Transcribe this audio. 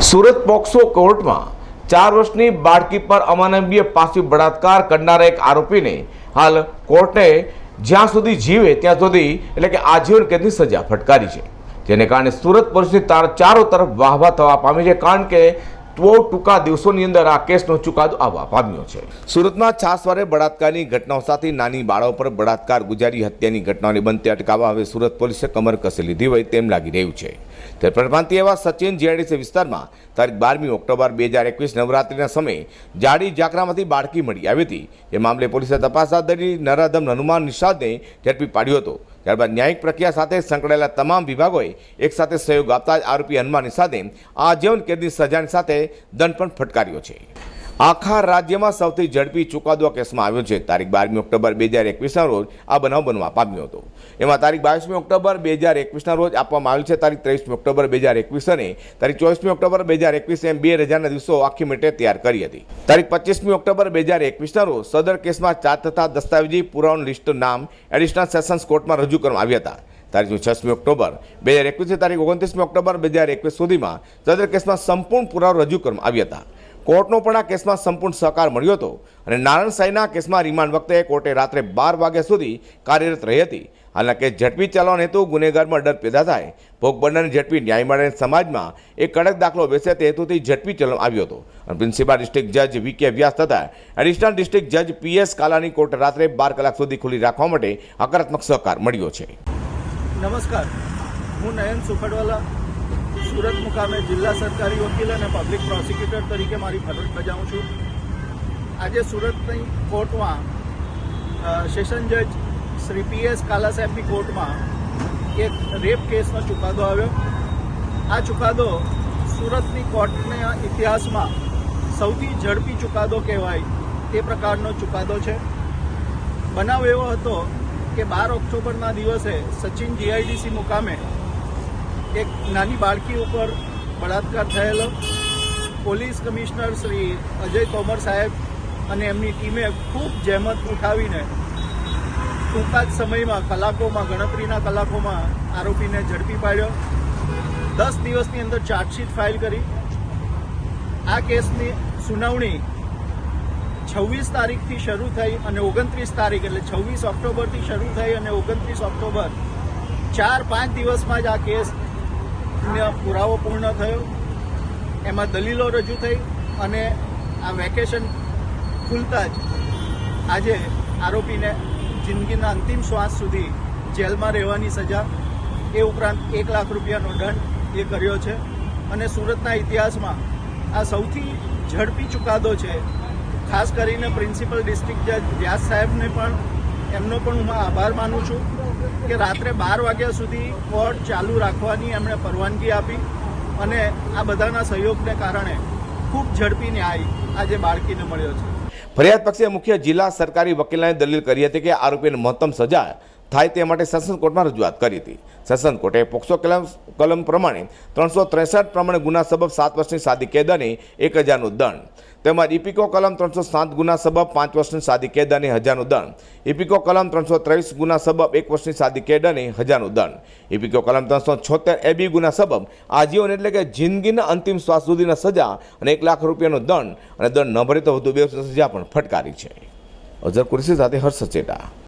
Surat POCSO કોર્ટમાં ચાર વર્ષની બાળકી પર અમાનવીય પાસી બળાત્કાર કરનારા એક આરોપીને હાલ કોર્ટે જ્યાં સુધી જીવે ત્યાં સુધી એટલે કે આજીવન કેદની સજા ફટકારી છે. જેને કારણે સુરત પોલીસની ચારો તરફ વાહવા થવા પામી છે. કારણ કે બહુ ટૂંકા દિવસોની અંદર આ કેસનો ચુકાદો આવવા પામ્યો છે. સુરતમાં છાસવારે બળાત્કારની ઘટનાઓ સાથે નાની બાળાઓ પર બળાત્કાર ગુજારી હત્યાની ઘટનાઓને બનતી અટકાવવા હવે સુરત પોલીસે કમર કસી લીધી હોય તેમ લાગી રહ્યું છે. ત્યારે પ્રભાંતિ એવા સચિન જીઆઈડીસી વિસ્તારમાં તારીખ બારમી ઓક્ટોબર બે હજાર એકવીસ નવરાત્રિના સમયે જાડી જાકરામાંથી બાળકી મળી આવી હતી. એ મામલે પોલીસે તપાસ હાથ ધરી નરાધમ હનુમાન નિષાદને ઝડપી પાડ્યો હતો. ત્યારબાદ ન્યાયિક પ્રક્રિયા સાથે સંકળાયેલા તમામ વિભાગોએ એકસાથે સહયોગ આપતા જ આરોપી સાથે આ આજીવન કેદની સજાની સાથે દંડ પણ ફટકાર્યો છે. આખા રાજ્યમાં સૌથી ઝડપી ચુકાદો કેસમાં આવ્યો છે. તારીખ બારમી ઓક્ટોબર બે હજાર એકવીસના રોજ આ બનાવ બનવા પામ્યો હતો. એમાં તારીખ બાવીસમી ઓક્ટોબર બે હજાર એકવીસના રોજ આપવામાં આવ્યું છે. તારીખ ત્રેવીસમી ઓક્ટોબર બે હજાર એકવીસ અને તારીખ ચોવીસમી ઓક્ટોબર બે હજાર એકવીસ એમ બે રજાના દિવસો આખી મેટે તૈયાર કરી હતી. તારીખ પચીસમી ઓક્ટોબર બે હજાર એકવીસના રોજ સદર કેસમાં ચાર થતા દસ્તાવેજી પુરાવાનું લિસ્ટ નામ એડિશનલ સેશન્સ કોર્ટમાં રજૂ કરવામાં આવ્યા હતા. તારીખ છસમી ઓક્ટોબર બે હજાર એકવીસથી તારીખ ઓગણત્રીસમી ઓક્ટોબર બે હજાર એકવીસ સુધીમાં સદર કેસમાં સંપૂર્ણ પુરાવો રજૂ કરવામાં આવ્યા હતા. કોર્ટનો પણ આ કેસમાં સંપૂર્ણ સહકાર મળ્યો હતો અને નારાયણ સાંઈના કેસમાં રિમાન્ડ વખતે કોર્ટે રાત્રે બાર વાગ્યા સુધી કાર્યરત રહી હતી. હાલના કેસ ઝડપી ચાલવાનો હેતુ ગુનેગારમાં ડર પેદા થાય. ભોગ બનનારને ઝડપી ન્યાય મળે સમાજમાં એક કડક દાખલો બેસે તે હેતુથી ઝડપી ચલણ આવ્યો હતો. અને પ્રિન્સિપાલ ડિસ્ટ્રિક્ટ જજ વી કે વ્યાસ તથા એડિશનલ ડિસ્ટ્રિક્ટ જજ પીએસ કાલાની કોર્ટ રાત્રે બાર કલાક સુધી ખુલ્લી રાખવા માટે હકારાત્મક સહકાર મળ્યો છે. નમસ્કાર. હું નયન સુખડવાલા સુરત મુકામે જિલ્લા સરકારી વકીલ અને પબ્લિક પ્રોસિક્યુટર તરીકે મારી ફરજ બજાવું છું. આજે સુરતની કોર્ટમાં સેશન જજ શ્રી પી એસ કાલા સાહેબની કોર્ટમાં એક રેપ કેસનો ચુકાદો આવ્યો. આ ચુકાદો સુરતની કોર્ટના ઇતિહાસમાં સૌથી ઝડપી ચુકાદો કહેવાય તે પ્રકારનો ચુકાદો છે. બનાવ એવો હતો કે બાર ઓક્ટોબરના દિવસે સચિન જીઆઈડીસી મુકામે એક નાની બાળકી ઉપર બળાત્કાર થયેલો. પોલીસ કમિશનર શ્રી અજય તોમર સાહેબ અને એમની ટીમે ખૂબ જહેમત ઉઠાવીને ટૂંકા જ સમયમાં કલાકોમાં, ગણતરીના કલાકોમાં આરોપીને ઝડપી પાડ્યો. દસ દિવસની અંદર ચાર્જશીટ ફાઇલ કરી. આ કેસની સુનાવણી છવ્વીસ તારીખથી શરૂ થઈ અને ઓગણત્રીસ તારીખ એટલે છવ્વીસ ઓક્ટોબરથી શરૂ થઈ અને ઓગણત્રીસ ઓક્ટોબર ચાર પાંચ દિવસમાં જ આ કેસ પુરાવો પૂર્ણ થયો. એમાં દલીલો રજૂ થઈ અને આ વેકેશન ખુલતા જ આજે આરોપીને જિંદગીના અંતિમ શ્વાસ સુધી જેલમાં રહેવાની સજા એ ઉપરાંત એક લાખ રૂપિયાનો દંડ એ કર્યો છે. અને સુરતના ઇતિહાસમાં આ સૌથી ઝડપી ચુકાદો છે. ખાસ કરીને પ્રિન્સિપલ ડિસ્ટ્રિક્ટ જજ વ્યાસ સાહેબને પણ એમનો પણ હું આભાર માનું છું કે રાત્રે બાર વાગ્યા સુધી કોર્ટ ચાલુ રાખવાની એમણે પરવાનગી આપી અને આ બધાના સહયોગને કારણે ખૂબ ઝડપી ન્યાય આજે બાળકીને મળ્યો છે. ફરિયાદ પક્ષે મુખ્ય જિલ્લા સરકારી વકીલાને દલીલ કરી હતી કે આરોપીને મહત્તમ સજા થાય તે માટે સેશન કોર્ટમાં રજૂઆત કરી હતી. સેશન કોર્ટે પોક્સો કલમ કલમ પ્રમાણે ત્રણસો ત્રેસઠ પ્રમાણે ગુના સબબ સાત વર્ષની સાદી કેદ અને એક હજારનું દંડ. તેમજ ઇપિકો કલમ ત્રણસો સાત ગુના સબબ પાંચ વર્ષની સાદી કેદ અને હજારનું દંડ. ઇપિકો કલમ ત્રણસો ત્રેવીસ ગુના સબબ એક વર્ષની સાદી કેદ અને હજારનું દંડ. ઇપિકો કલમ ત્રણસો છોતેર એબી ગુના સબબ આજીવન એટલે કે જિંદગીના અંતિમ શ્વાસ સુધીના સજા અને એક લાખ રૂપિયાનો દંડ. અને દંડ ન ભરે તો વધુ બે સજા પણ ફટકારી છે. અઝર કુરેશી સાથે હર્ષ સચેટા